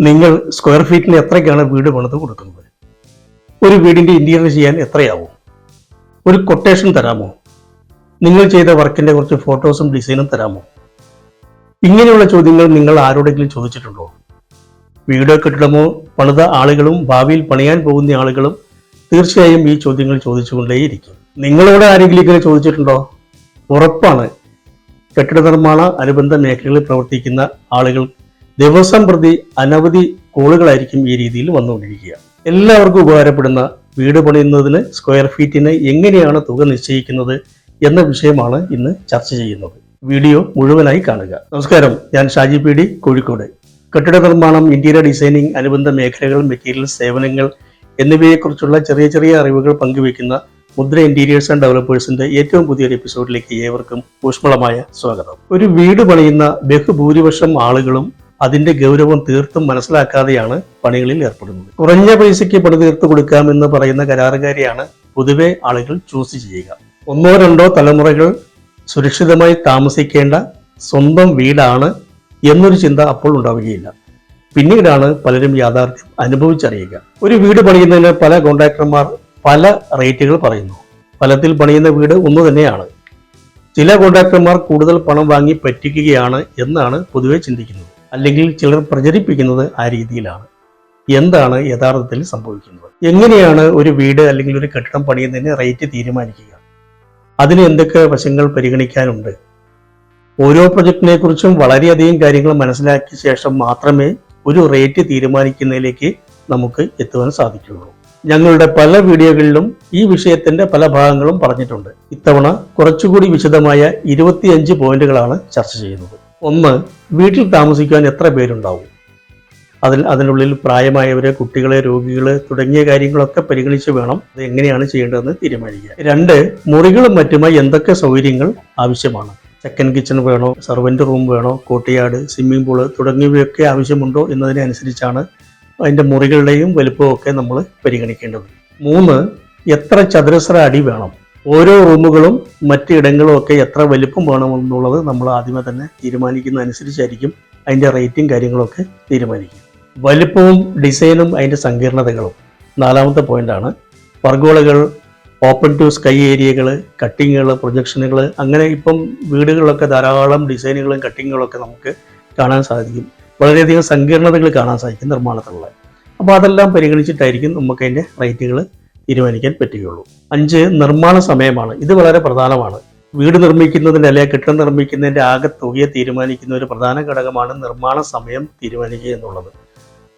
നിങ്ങൾ സ്ക്വയർ ഫീറ്റിന് എത്രയ്ക്കാണ് വീട് പണിത് കൊടുക്കുന്നത്? ഒരു വീടിന്റെ ഇന്റീരിയർ ചെയ്യാൻ എത്രയാവും? ഒരു കൊട്ടേഷൻ തരാമോ? നിങ്ങൾ ചെയ്ത വർക്കിന്റെ കുറച്ച് ഫോട്ടോസും ഡിസൈനും തരാമോ? ഇങ്ങനെയുള്ള ചോദ്യങ്ങൾ നിങ്ങൾ ആരോടെങ്കിലും ചോദിച്ചിട്ടുണ്ടോ? വീടോ കെട്ടിടമോ പണിത ആളുകളും ഭാവിയിൽ പണിയാൻ പോകുന്ന ആളുകളും തീർച്ചയായും ഈ ചോദ്യങ്ങൾ ചോദിച്ചുകൊണ്ടേയിരിക്കും. നിങ്ങളോട് ആരെങ്കിലും ഇങ്ങനെ ചോദിച്ചിട്ടുണ്ടോ? ഉറപ്പാണ്. കെട്ടിട നിർമ്മാണ അനുബന്ധ മേഖലകളിൽ പ്രവർത്തിക്കുന്ന ആളുകൾ ദിവസം പ്രതി അനവധി കോളുകളായിരിക്കും ഈ രീതിയിൽ വന്നുകൊണ്ടിരിക്കുക. എല്ലാവർക്കും ഉപകാരപ്പെടുന്ന വീട് പണിയുന്നതിന് സ്ക്വയർ ഫീറ്റിന് എങ്ങനെയാണ് തുക നിശ്ചയിക്കുന്നത് എന്ന വിഷയമാണ് ഇന്ന് ചർച്ച ചെയ്യുന്നത്. വീഡിയോ മുഴുവനായി കാണുക. നമസ്കാരം. ഞാൻ ഷാജി പി ഡി കോഴിക്കോട്. കെട്ടിട നിർമ്മാണം ഇന്റീരിയർ ഡിസൈനിങ് അനുബന്ധ മേഖലകൾ മെറ്റീരിയൽ സേവനങ്ങൾ എന്നിവയെക്കുറിച്ചുള്ള ചെറിയ ചെറിയ അറിവുകൾ പങ്കുവയ്ക്കുന്ന മുദ്ര ഇന്റീരിയേഴ്സ് ആൻഡ് ഡെവലപ്പേഴ്സിന്റെ ഏറ്റവും പുതിയൊരു എപ്പിസോഡിലേക്ക് ഏവർക്കും ഊഷ്മളമായ സ്വാഗതം. ഒരു വീട് പണിയുന്ന ബഹുഭൂരിപക്ഷം ആളുകളും അതിന്റെ ഗൗരവം തീർത്തും മനസ്സിലാക്കാതെയാണ് പണികളിൽ ഏർപ്പെടുന്നത്. കുറഞ്ഞ പൈസയ്ക്ക് പണി തീർത്തു കൊടുക്കാമെന്ന് പറയുന്ന കരാറുകാരെയാണ് പൊതുവെ ആളുകൾ ചൂസ് ചെയ്യുക. ഒന്നോ രണ്ടോ തലമുറകൾ സുരക്ഷിതമായി താമസിക്കേണ്ട സ്വന്തം വീടാണ് എന്നൊരു ചിന്ത അപ്പോൾ ഉണ്ടാവുകയില്ല. പിന്നീടാണ് പലരും യാഥാർത്ഥ്യം അനുഭവിച്ചറിയുക. ഒരു വീട് പണിയുന്നതിന് പല കോൺട്രാക്ടർമാർ പല റേറ്റുകൾ പറയുന്നു. ഫലത്തിൽ പണിയുന്ന വീട് ഒന്നു തന്നെയാണ്. ചില കോൺട്രാക്ടർമാർ കൂടുതൽ പണം വാങ്ങി പറ്റിക്കുകയാണ് എന്നാണ് പൊതുവെ ചിന്തിക്കുന്നത്. അല്ലെങ്കിൽ ചിലർ പ്രചരിപ്പിക്കുന്നത് ആ രീതിയിലാണ്. എന്താണ് യഥാർത്ഥത്തിൽ സംഭവിക്കുന്നത്? എങ്ങനെയാണ് ഒരു വീട് അല്ലെങ്കിൽ ഒരു കെട്ടിടം പണിയുന്നതിന് റേറ്റ് തീരുമാനിക്കുക? അതിന് എന്തൊക്കെ വശങ്ങൾ പരിഗണിക്കാനുണ്ട്? ഓരോ പ്രൊജക്ടിനെ കുറിച്ചും വളരെയധികം കാര്യങ്ങൾ മനസ്സിലാക്കിയ ശേഷം മാത്രമേ ഒരു റേറ്റ് തീരുമാനിക്കുന്നതിലേക്ക് നമുക്ക് എത്തുവാൻ സാധിക്കുകയുള്ളൂ. ഞങ്ങളുടെ പല വീഡിയോകളിലും ഈ വിഷയത്തിന്റെ പല ഭാഗങ്ങളും പറഞ്ഞിട്ടുണ്ട്. ഇത്തവണ കുറച്ചുകൂടി വിശദമായ ഇരുപത്തിയഞ്ച് പോയിന്റുകളാണ് ചർച്ച ചെയ്യുന്നത്. ഒന്ന് വീട്ടിൽ താമസിക്കാൻ എത്ര പേരുണ്ടാവും? അതിൽ അതിനുള്ളിൽ പ്രായമായവര് കുട്ടികളെ രോഗികൾ തുടങ്ങിയ കാര്യങ്ങളൊക്കെ പരിഗണിച്ച് വേണം അത് എങ്ങനെയാണ് ചെയ്യേണ്ടതെന്ന് തീരുമാനിക്കുക രണ്ട് മുറികളും മറ്റുമായി എന്തൊക്കെ സൗകര്യങ്ങൾ ആവശ്യമാണ്? സെക്കൻഡ് കിച്ചൺ വേണോ? സർവന്റ് റൂം വേണോ? കോട്ടിയാട് സ്വിമ്മിംഗ് പൂൾ തുടങ്ങിയവയൊക്കെ ആവശ്യമുണ്ടോ എന്നതിനനുസരിച്ചാണ് അതിന്റെ മുറികളുടെയും വലുപ്പവും ഒക്കെ നമ്മൾ പരിഗണിക്കേണ്ടത്. മൂന്ന് എത്ര ചതുരശ്ര അടി വേണം? ഓരോ റൂമുകളും മറ്റ് ഇടങ്ങളും ഒക്കെ എത്ര വലിപ്പം വേണമെന്നുള്ളത് നമ്മൾ ആദ്യമേ തന്നെ തീരുമാനിക്കുന്നതനുസരിച്ചായിരിക്കും അതിന്റെ റേറ്റും കാര്യങ്ങളൊക്കെ തീരുമാനിക്കും. വലിപ്പവും ഡിസൈനും അതിന്റെ സങ്കീർണതകളും നാലാമത്തെ പോയിന്റാണ്. പർഗോളകൾ ഓപ്പൺ ടു സ്കൈ ഏരിയകൾ കട്ടിങ്ങുകൾ പ്രൊജക്ഷനുകൾ അങ്ങനെ ഇപ്പം വീടുകളിലൊക്കെ ധാരാളം ഡിസൈനുകളും കട്ടിങ്ങുകളൊക്കെ നമുക്ക് കാണാൻ സാധിക്കും. വളരെയധികം സങ്കീർണതകൾ കാണാൻ സാധിക്കും നിർമ്മാണത്തിലുള്ള. അപ്പോൾ അതെല്ലാം പരിഗണിച്ചിട്ടായിരിക്കും നമുക്ക് അതിന്റെ റേറ്റുകൾ തീരുമാനിക്കാൻ പറ്റുകയുള്ളൂ. അഞ്ച് നിർമ്മാണ സമയമാണ്. ഇത് വളരെ പ്രധാനമാണ്. വീട് നിർമ്മിക്കുന്നതിന്റെ അല്ലെങ്കിൽ കെട്ടിടം നിർമ്മിക്കുന്നതിന്റെ ആകെ തുകയെ തീരുമാനിക്കുന്ന ഒരു പ്രധാന ഘടകമാണ് നിർമ്മാണ സമയം തീരുമാനിക്കുക എന്നുള്ളത്.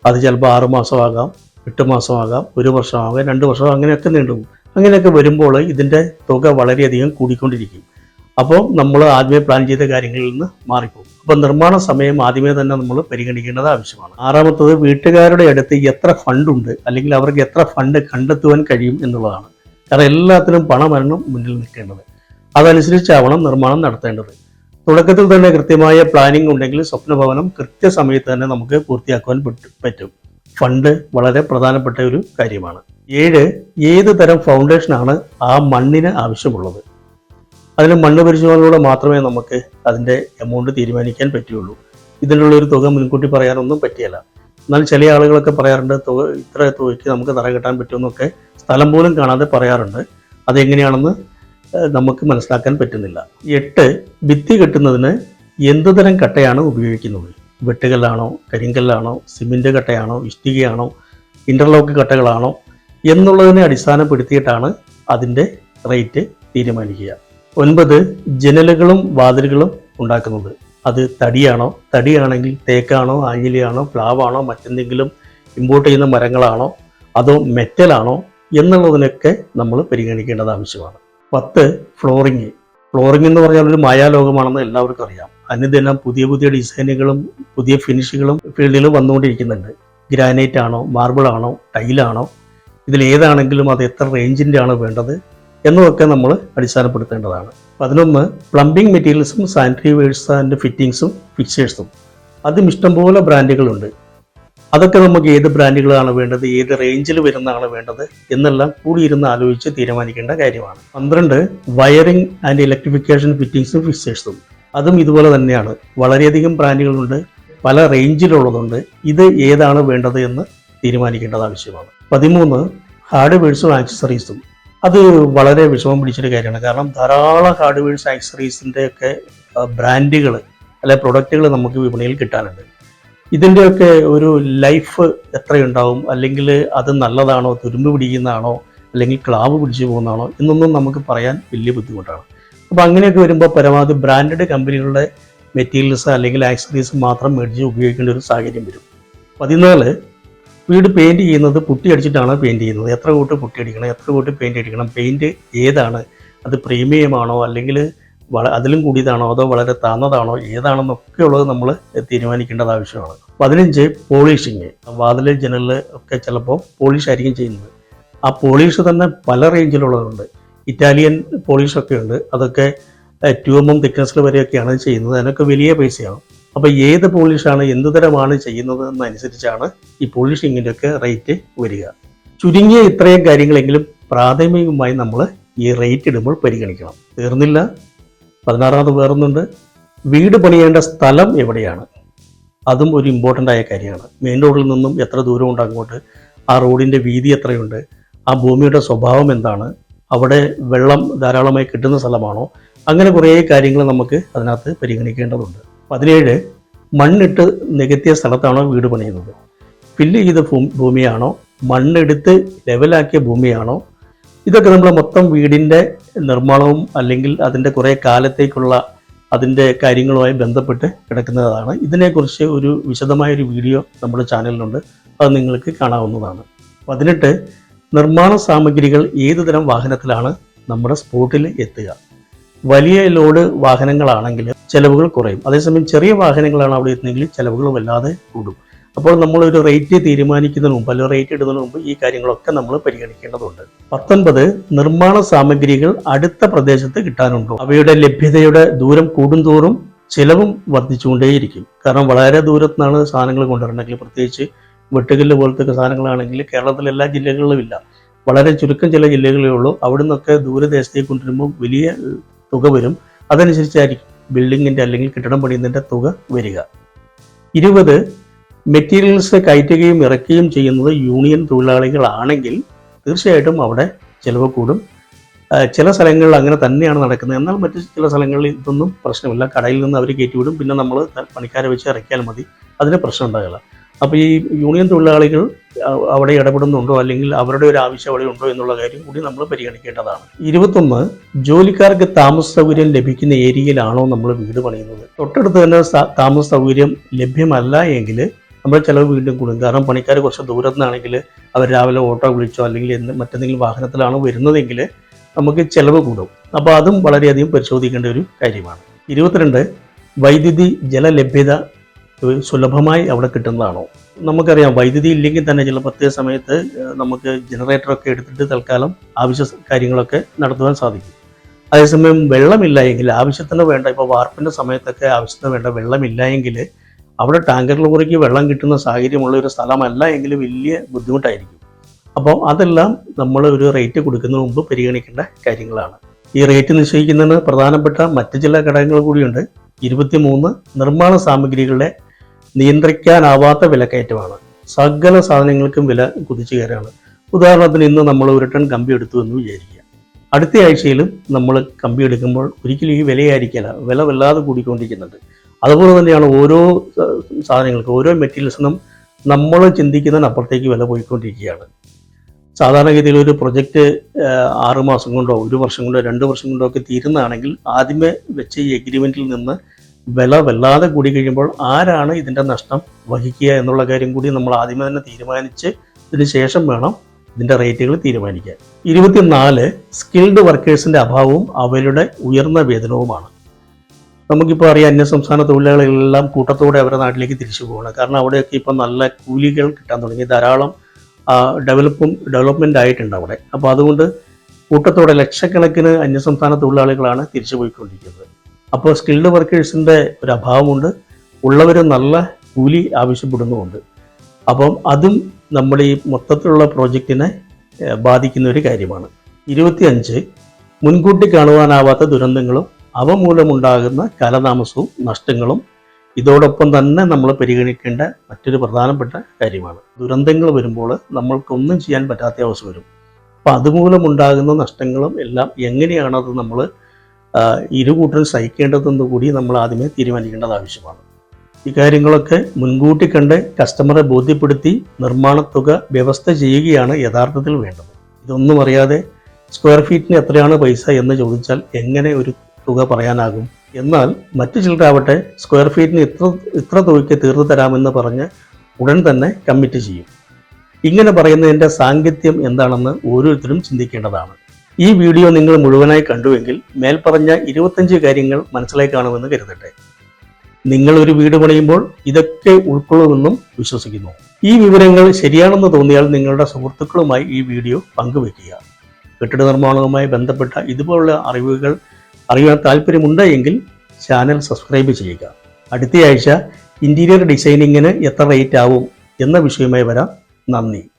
അത് ചിലപ്പോൾ ആറുമാസമാകാം എട്ട് മാസമാകാം ഒരു വർഷമാകാം രണ്ട് വർഷം അങ്ങനെയൊക്കെ നീണ്ടുപോകും അങ്ങനെയൊക്കെ വരുമ്പോൾ ഇതിന്റെ തുക വളരെയധികം കൂടിക്കൊണ്ടിരിക്കും. അപ്പോൾ നമ്മൾ ആദ്യമേ പ്ലാൻ ചെയ്ത കാര്യങ്ങളിൽ നിന്ന് മാറിപ്പോകും. അപ്പോൾ നിർമ്മാണ സമയം ആദ്യമേ തന്നെ നമ്മൾ പരിഗണിക്കേണ്ടത് ആവശ്യമാണ്. ആറാമത്തത് വീട്ടുകാരുടെ അടുത്ത് എത്ര ഫണ്ടുണ്ട് അല്ലെങ്കിൽ അവർക്ക് എത്ര ഫണ്ട് കണ്ടെത്തുവാൻ കഴിയും എന്നുള്ളതാണ്. കാരണം എല്ലാത്തിനും പണമാണ് മുന്നിൽ നിൽക്കേണ്ടത്. അതനുസരിച്ചാവണം നിർമ്മാണം നടത്തേണ്ടത്. തുടക്കത്തിൽ തന്നെ കൃത്യമായ പ്ലാനിംഗ് ഉണ്ടെങ്കിൽ സ്വപ്നഭവനം കൃത്യസമയത്ത് തന്നെ നമുക്ക് പൂർത്തിയാക്കുവാൻ പറ്റും ഫണ്ട് വളരെ പ്രധാനപ്പെട്ട ഒരു കാര്യമാണ്. ഏഴ് ഏത് തരം ഫൗണ്ടേഷനാണ് ആ മണ്ണിന് ആവശ്യമുള്ളത്? അതിന് മണ്ണ് പരിശോധനയിലൂടെ മാത്രമേ നമുക്ക് അതിന്റെ എമൗണ്ട് തീരുമാനിക്കാൻ പറ്റുകയുള്ളൂ. ഇതിനുള്ള ഒരു തുക മുൻകൂട്ടി പറയാനൊന്നും പറ്റിയല്ല. എന്നാൽ ചില ആളുകളൊക്കെ പറയാറുണ്ട് തുക ഇത്ര തുകയ്ക്ക് നമുക്ക് തറ കിട്ടാൻ പറ്റുമെന്നൊക്കെ സ്ഥലം പോലും കാണാതെ പറയാറുണ്ട്. അതെങ്ങനെയാണെന്ന് നമുക്ക് മനസ്സിലാക്കാൻ പറ്റുന്നില്ല. എട്ട് ഭിത്തി കെട്ടുന്നതിന് എന്ത് തരം കട്ടയാണ് ഉപയോഗിക്കുന്നത്? വെട്ടുകല്ലാണോ കരിങ്കല്ലാണോ സിമെന്റ് കട്ടയാണോ ഇഷ്ടികയാണോ ഇന്റർലോക്ക് കട്ടകളാണോ എന്നുള്ളതിനെ അടിസ്ഥാനപ്പെടുത്തിയിട്ടാണ് അതിന്റെ റേറ്റ് തീരുമാനിക്കുക. ഒൻപത് ജനലുകളും വാതിലുകളും ഉണ്ടാക്കുന്നത്. അത് തടിയാണോ? തടിയാണെങ്കിൽ തേക്കാണോ? ആഞ്ഞിലിയാണോ? പ്ലാവാണോ? മറ്റെന്തെങ്കിലും ഇമ്പോർട്ട് ചെയ്യുന്ന മരങ്ങളാണോ? അതോ മെറ്റലാണോ? എന്നുള്ളതിനൊക്കെ നമ്മൾ പരിഗണിക്കേണ്ടത് ആവശ്യമാണ്. പത്ത് ഫ്ലോറിങ്. ഫ്ലോറിംഗ് എന്ന് പറഞ്ഞാൽ ഒരു മായാലോകമാണെന്ന് എല്ലാവർക്കും അറിയാം. അനുദിനം പുതിയ പുതിയ ഡിസൈനുകളും പുതിയ ഫിനിഷുകളും ഫീൽഡിൽ വന്നുകൊണ്ടിരിക്കുന്നുണ്ട്. ഗ്രാനൈറ്റ് ആണോ മാർബിൾ ആണോ ടൈലാണോ? ഇതിൽ ഏതാണെങ്കിലും അത് എത്ര റേഞ്ചിന്റെ ആണ് വേണ്ടത്? എന്നതൊക്കെ നമ്മൾ അടിസ്ഥാനപ്പെടുത്തേണ്ടതാണ്. പതിനൊന്ന് പ്ലംബിംഗ് മെറ്റീരിയൽസും സാനിറ്ററി വേഴ്സ് ആൻഡ് ഫിറ്റിങ്സും ഫിക്സേഴ്സും അതും ഇഷ്ടംപോലെ ബ്രാൻഡുകളുണ്ട്. അതൊക്കെ നമുക്ക് ഏത് ബ്രാൻഡുകളാണ് വേണ്ടത് ഏത് റേഞ്ചിൽ വരുന്നതാണ് വേണ്ടത് എന്നെല്ലാം കൂടിയിരുന്ന് ആലോചിച്ച് തീരുമാനിക്കേണ്ട കാര്യമാണ്. പന്ത്രണ്ട് വയറിംഗ് ആൻഡ് ഇലക്ട്രിഫിക്കേഷൻ ഫിറ്റിങ്സും ഫിക്സേഴ്സും അതും ഇതുപോലെ തന്നെയാണ്. വളരെയധികം ബ്രാൻഡുകളുണ്ട് പല റേഞ്ചിലുള്ളതുണ്ട് ഇത് ഏതാണ് വേണ്ടത് എന്ന് തീരുമാനിക്കേണ്ടത് ആവശ്യമാണ്. പതിമൂന്ന് ഹാർഡ്വെയർസും ആക്സസറീസും അത് വളരെ വിഷമം പിടിച്ചൊരു കാര്യമാണ്. കാരണം ധാരാളം ഹാർഡ്വെയർസ് ആക്സറീസിന്റെ ഒക്കെ ബ്രാൻഡുകൾ അല്ലെ പ്രൊഡക്റ്റുകൾ നമുക്ക് വിപണിയിൽ കിട്ടാനുണ്ട്. ഇതിന്റെയൊക്കെ ഒരു ലൈഫ് എത്രയുണ്ടാവും? അല്ലെങ്കിൽ അത് നല്ലതാണോ? തുരുമ്പ് പിടിക്കുന്നതാണോ? അല്ലെങ്കിൽ ക്ലാവ് പിടിച്ചു പോകുന്നതാണോ? എന്നൊന്നും നമുക്ക് പറയാൻ വലിയ ബുദ്ധിമുട്ടാണ്. അപ്പോൾ അങ്ങനെയൊക്കെ വരുമ്പോൾ പരമാവധി ബ്രാൻഡഡ് കമ്പനികളുടെ മെറ്റീരിയൽസ് അല്ലെങ്കിൽ ആക്സറീസ് മാത്രം മേടിച്ച് ഉപയോഗിക്കേണ്ട ഒരു സാഹചര്യം വരും. പതിനാല് വീട് പെയിന്റ് ചെയ്യുന്നത് പുട്ടി അടിച്ചിട്ടാണ് പെയിന്റ് ചെയ്യുന്നത്? എത്ര കൂട്ട് പുട്ടി അടിക്കണം? എത്ര കൂട്ട് പെയിന്റ് അടിക്കണം? പെയിന്റ് ഏതാണ്? അത് പ്രീമിയമാണോ? അല്ലെങ്കിൽ വള അതിലും കൂടിയതാണോ? അതോ വളരെ താന്നതാണോ? ഏതാണെന്നൊക്കെ ഉള്ളത് നമ്മൾ തീരുമാനിക്കേണ്ടത് ആവശ്യമാണ്. പതിനഞ്ച് പോളിഷിങ് വാതിൽ ജനലിൽ ഒക്കെ ചിലപ്പോൾ പോളിഷ് ആയിരിക്കും ചെയ്യുന്നത്. ആ പോളിഷ് തന്നെ പല റേഞ്ചിലുള്ളതുണ്ട് ഇറ്റാലിയൻ പോളിഷൊക്കെ ഉണ്ട്. അതൊക്കെ ടു എം എം തിക്നെസ്സിൽ വരെയൊക്കെയാണ് ചെയ്യുന്നത്. അതിനൊക്കെ വലിയ പൈസയാണ്. അപ്പോൾ ഏത് പോളിഷാണ് എന്ത് തരമാണ് ചെയ്യുന്നത് എന്നനുസരിച്ചാണ് ഈ പോളിഷിങ്ങിന്റെയൊക്കെ റേറ്റ് വരിക. ചുരുങ്ങിയ ഇത്രയും കാര്യങ്ങളെങ്കിലും പ്രാഥമികമായി നമ്മൾ ഈ റേറ്റ് ഇടുമ്പോൾ പരിഗണിക്കണം. തീർന്നില്ല. പതിനാറാമത് വേറൊന്നുണ്ട്. വീട് പണിയേണ്ട സ്ഥലം എവിടെയാണ്? അതും ഒരു ഇമ്പോർട്ടന്റ് ആയ കാര്യമാണ്. മെയിൻ റോഡിൽ നിന്നും എത്ര ദൂരമുണ്ട് അങ്ങോട്ട്? ആ റോഡിന്റെ വീതി എത്രയുണ്ട്? ആ ഭൂമിയുടെ സ്വഭാവം എന്താണ്? അവിടെ വെള്ളം ധാരാളമായി കിട്ടുന്ന സ്ഥലമാണോ? അങ്ങനെ കുറേ കാര്യങ്ങൾ നമുക്ക് അതിനകത്ത് പരിഗണിക്കേണ്ടതുണ്ട്. പതിനേഴ് മണ്ണിട്ട് നികത്തിയ സ്ഥലത്താണോ വീട് പണിയുന്നത്? ഫില്ല് ചെയ്ത ഭൂമിയാണോ? മണ്ണെടുത്ത് ലെവലാക്കിയ ഭൂമിയാണോ? ഇതൊക്കെ നമ്മൾ മൊത്തം വീടിന്റെ നിർമ്മാണവും അല്ലെങ്കിൽ അതിന്റെ കുറേ കാലത്തേക്കുള്ള അതിന്റെ കാര്യങ്ങളുമായി ബന്ധപ്പെട്ട് കിടക്കുന്നതാണ്. ഇതിനെക്കുറിച്ച് ഒരു വിശദമായൊരു വീഡിയോ നമ്മുടെ ചാനലിലുണ്ട്. അത് നിങ്ങൾക്ക് കാണാവുന്നതാണ്. പതിനെട്ട് നിർമ്മാണ സാമഗ്രികൾ ഏതുതരം വാഹനത്തിലാണ് നമ്മുടെ സ്പോട്ടിൽ എത്തുക? വലിയ ലോഡ് വാഹനങ്ങളാണെങ്കിൽ ചിലവുകൾ കുറയും. അതേസമയം ചെറിയ വാഹനങ്ങളാണ് അവിടെ ഇരുന്നെങ്കിൽ ചിലവുകൾ വല്ലാതെ കൂടും. അപ്പോൾ നമ്മൾ ഒരു റേറ്റ് തീരുമാനിക്കുന്നതിന് മുമ്പ് അല്ലെങ്കിൽ റേറ്റ് ഇടുന്നതിന് മുമ്പ് ഈ കാര്യങ്ങളൊക്കെ നമ്മൾ പരിഗണിക്കേണ്ടതുണ്ട്. പത്തൊൻപത് നിർമ്മാണ സാമഗ്രികൾ അടുത്ത പ്രദേശത്ത് കിട്ടാനുണ്ടോ? അവയുടെ ലഭ്യതയുടെ ദൂരം കൂടുന്തോറും ചിലവും വർദ്ധിച്ചുകൊണ്ടേയിരിക്കും. കാരണം വളരെ ദൂരത്തു നിന്നാണ് സാധനങ്ങൾ കൊണ്ടുവരണമെങ്കിൽ പ്രത്യേകിച്ച് വെട്ടുകല്ല് പോലത്തെ സാധനങ്ങളാണെങ്കിൽ കേരളത്തിലെ എല്ലാ ജില്ലകളിലും ഇല്ല. വളരെ ചുരുക്കം ചില ജില്ലകളിലേ ഉള്ളൂ. അവിടെ ദൂരദേശത്തേക്ക് കൊണ്ടുവരുമ്പോൾ വലിയ തുക വരും. അതനുസരിച്ചായിരിക്കും ബിൽഡിങ്ങിന്റെ അല്ലെങ്കിൽ കെട്ടിടം പണിയുന്നതിന്റെ തുക വരിക. ഇരുപത് മെറ്റീരിയൽസ് കയറ്റുകയും ഇറക്കുകയും ചെയ്യുന്നത് യൂണിയൻ തൊഴിലാളികളാണെങ്കിൽ തീർച്ചയായിട്ടും അവിടെ ചിലവ് കൂടും. ചില സ്ഥലങ്ങളിൽ അങ്ങനെ തന്നെയാണ് നടക്കുന്നത്. എന്നാൽ മറ്റ് ചില സ്ഥലങ്ങളിൽ ഇതൊന്നും പ്രശ്നമില്ല. കടയിൽ നിന്ന് അവർ കയറ്റിവിടും പിന്നെ നമ്മൾ പണിക്കാരെ വെച്ച് ഇറക്കിയാൽ മതി. അതിന് പ്രശ്നം ഉണ്ടാകില്ല. അപ്പോൾ ഈ യൂണിയൻ തൊഴിലാളികൾ അവിടെ ഇടപെടുന്നുണ്ടോ? അല്ലെങ്കിൽ അവരുടെ ഒരു ആവശ്യം ഉണ്ടോ എന്നുള്ള കാര്യം കൂടി നമ്മൾ പരിഗണിക്കേണ്ടതാണ്. ഇരുപത്തൊന്ന് ജോലിക്കാർക്ക് താമസ സൗകര്യം ലഭിക്കുന്ന ഏരിയയിലാണോ നമ്മൾ വീട് പണിയുന്നത്? തൊട്ടടുത്ത് തന്നെ താമസ സൗകര്യം ലഭ്യമല്ല എങ്കിൽ നമ്മുടെ ചിലവ് വീണ്ടും കൂടും. കാരണം പണിക്കാർ കുറച്ച് ദൂരത്തു നിന്നാണെങ്കിൽ അവർ രാവിലെ ഓട്ടോ വിളിച്ചോ അല്ലെങ്കിൽ മറ്റെന്തെങ്കിലും വാഹനത്തിലാണ് വരുന്നതെങ്കിൽ നമുക്ക് ചിലവ് കൂടും. അപ്പോൾ അതും വളരെയധികം പരിശോധിക്കേണ്ട ഒരു കാര്യമാണ്. ഇരുപത്തിരണ്ട് വൈദ്യുതി ജലലഭ്യത സുലഭമായി അവിടെ കിട്ടുന്നതാണോ? നമുക്കറിയാം വൈദ്യുതി ഇല്ലെങ്കിൽ തന്നെ ചില പ്രത്യേക സമയത്ത് നമുക്ക് ജനറേറ്ററൊക്കെ എടുത്തിട്ട് തൽക്കാലം ആവശ്യ കാര്യങ്ങളൊക്കെ നടത്തുവാൻ സാധിക്കും. അതേസമയം വെള്ളമില്ല എങ്കിൽ ആവശ്യത്തിന് വേണ്ട ഇപ്പോൾ വാർപ്പിന്റെ സമയത്തൊക്കെ ആവശ്യത്തിന് വേണ്ട വെള്ളമില്ല എങ്കിൽ അവിടെ ടാങ്കർ ലോറിക്ക് വെള്ളം കിട്ടുന്ന സാഹചര്യമുള്ള ഒരു സ്ഥലമല്ല എങ്കിൽ വലിയ ബുദ്ധിമുട്ടായിരിക്കും. അപ്പോൾ അതെല്ലാം നമ്മൾ ഒരു റേറ്റ് കൊടുക്കുന്നതിന് മുമ്പ് പരിഗണിക്കേണ്ട കാര്യങ്ങളാണ്. ഈ റേറ്റ് നിശ്ചയിക്കുന്നതിന് പ്രധാനപ്പെട്ട മറ്റ് ചില ഘടകങ്ങൾ കൂടിയുണ്ട്. ഇരുപത്തിമൂന്ന് നിർമ്മാണ സാമഗ്രികളുടെ നിയന്ത്രിക്കാനാവാത്ത വിലക്കയറ്റമാണ്. സകല സാധനങ്ങൾക്കും വില കുതിച്ചു കയറാണ് ഉദാഹരണത്തിന് ഇന്ന് നമ്മൾ ഒരു ടൺ കമ്പി എടുത്തു എന്ന് വിചാരിക്കുക. അടുത്ത ആഴ്ചയിലും നമ്മൾ കമ്പി എടുക്കുമ്പോൾ ഒരിക്കലും ഈ വിലയായിരിക്കില്ല. വില വല്ലാതെ കൂടിക്കൊണ്ടിരിക്കുന്നുണ്ട്. അതുപോലെ തന്നെയാണ് ഓരോ സാധനങ്ങൾക്കും ഓരോ മെറ്റീരിയൽസിനും നമ്മൾ ചിന്തിക്കുന്നതിനപ്പുറത്തേക്ക് വില പോയിക്കൊണ്ടിരിക്കുകയാണ്. സാധാരണഗതിയിൽ ഒരു പ്രൊജക്റ്റ് ആറുമാസം കൊണ്ടോ ഒരു വർഷം കൊണ്ടോ രണ്ട് വർഷം കൊണ്ടോ ഒക്കെ തീരുന്നതാണെങ്കിൽ ആദ്യമേ വെച്ച ഈ എഗ്രിമെന്റിൽ നിന്ന് വില വല്ലാതെ കൂടി കഴിയുമ്പോൾ ആരാണ് ഇതിന്റെ നഷ്ടം വഹിക്കുക എന്നുള്ള കാര്യം കൂടി നമ്മൾ ആദ്യമേ തന്നെ തീരുമാനിച്ച് ഇതിന് ശേഷം വേണം ഇതിന്റെ റേറ്റുകൾ തീരുമാനിക്കാൻ. ഇരുപത്തിനാല് സ്കിൽഡ് വർക്കേഴ്സിന്റെ അഭാവവും അവരുടെ ഉയർന്ന വേതനവുമാണ്. നമുക്കിപ്പോൾ അറിയാം അന്യസംസ്ഥാന തൊഴിലാളികളെല്ലാം കൂട്ടത്തോടെ അവരുടെ നാട്ടിലേക്ക് തിരിച്ചു പോകണം കാരണം അവിടെയൊക്കെ ഇപ്പം നല്ല കൂലികൾ കിട്ടാൻ തുടങ്ങി. ധാരാളം ഡെവലപ്പും ഡെവലപ്മെന്റ് ആയിട്ടുണ്ട് അവിടെ. അപ്പോൾ അതുകൊണ്ട് കൂട്ടത്തോടെ ലക്ഷക്കണക്കിന് അന്യസംസ്ഥാന തൊഴിലാളികളാണ് തിരിച്ചു പോയിക്കൊണ്ടിരിക്കുന്നത്. അപ്പോൾ സ്കിൽഡ് വർക്കേഴ്സിന്റെ ഒരു അഭാവമുണ്ട്. ഉള്ളവർ നല്ല കൂലി ആവശ്യപ്പെടുന്നുമുണ്ട്. അപ്പം അതും നമ്മുടെ ഈ മൊത്തത്തിലുള്ള പ്രോജക്റ്റിനെ ബാധിക്കുന്ന ഒരു കാര്യമാണ്. ഇരുപത്തിയഞ്ച് മുൻകൂട്ടി കാണുവാനാവാത്ത ദുരന്തങ്ങളും അവ മൂലമുണ്ടാകുന്ന കാലതാമസവും നഷ്ടങ്ങളും ഇതോടൊപ്പം തന്നെ നമ്മൾ പരിഗണിക്കേണ്ട മറ്റൊരു പ്രധാനപ്പെട്ട കാര്യമാണ്. ദുരന്തങ്ങൾ വരുമ്പോൾ നമ്മൾക്കൊന്നും ചെയ്യാൻ പറ്റാത്ത അവസ്ഥ വരും. അപ്പം അതുമൂലമുണ്ടാകുന്ന നഷ്ടങ്ങളും എല്ലാം എങ്ങനെയാണത് അത് നമ്മൾ കൂട്ടർ സഹിക്കേണ്ടതെന്ന് കൂടി നമ്മൾ ആദ്യമേ തീരുമാനിക്കേണ്ടത് ആവശ്യമാണ്. ഈ കാര്യങ്ങളൊക്കെ മുൻകൂട്ടി കണ്ട് കസ്റ്റമറെ ബോധ്യപ്പെടുത്തി നിർമ്മാണ തുക വ്യവസ്ഥ ചെയ്യുകയാണ് യഥാർത്ഥത്തിൽ വേണ്ടത്. ഇതൊന്നും അറിയാതെ സ്ക്വയർ ഫീറ്റിന് എത്രയാണ് പൈസ എന്ന് ചോദിച്ചാൽ എങ്ങനെ ഒരു തുക പറയാനാകും? എന്നാൽ മറ്റു ചിലരാവട്ടെ സ്ക്വയർ ഫീറ്റിന് ഇത്ര ഇത്ര തുകയ്ക്ക് തീർത്തു തരാമെന്ന് പറഞ്ഞ് ഉടൻ തന്നെ കമ്മിറ്റ് ചെയ്യും. ഇങ്ങനെ പറയുന്നതിന്റെ സാങ്കത്യം എന്താണെന്ന് ഓരോരുത്തരും ചിന്തിക്കേണ്ടതാണ്. ഈ വീഡിയോ നിങ്ങൾ മുഴുവനായി കണ്ടുവെങ്കിൽ മേൽപ്പറഞ്ഞ ഇരുപത്തഞ്ച് കാര്യങ്ങൾ മനസ്സിലായി കാണുമെന്ന് കരുതട്ടെ. നിങ്ങൾ ഒരു വീട് പണിയുമ്പോൾ ഇതൊക്കെ ഉൾക്കൊള്ളുമെന്നും വിശ്വസിക്കുന്നു. ഈ വിവരങ്ങൾ ശരിയാണെന്ന് തോന്നിയാൽ നിങ്ങളുടെ സുഹൃത്തുക്കളുമായി ഈ വീഡിയോ പങ്കുവെക്കുക. കെട്ടിട നിർമ്മാണവുമായി ബന്ധപ്പെട്ട ഇതുപോലുള്ള അറിവുകൾ അറിയാൻ താല്പര്യമുണ്ട് എങ്കിൽ ചാനൽ സബ്സ്ക്രൈബ് ചെയ്യുക. അടുത്തയാഴ്ച ഇന്റീരിയർ ഡിസൈനിങ്ങിന് എത്ര റേറ്റ് ആവും എന്ന വിഷയമായി വരാം. നന്ദി.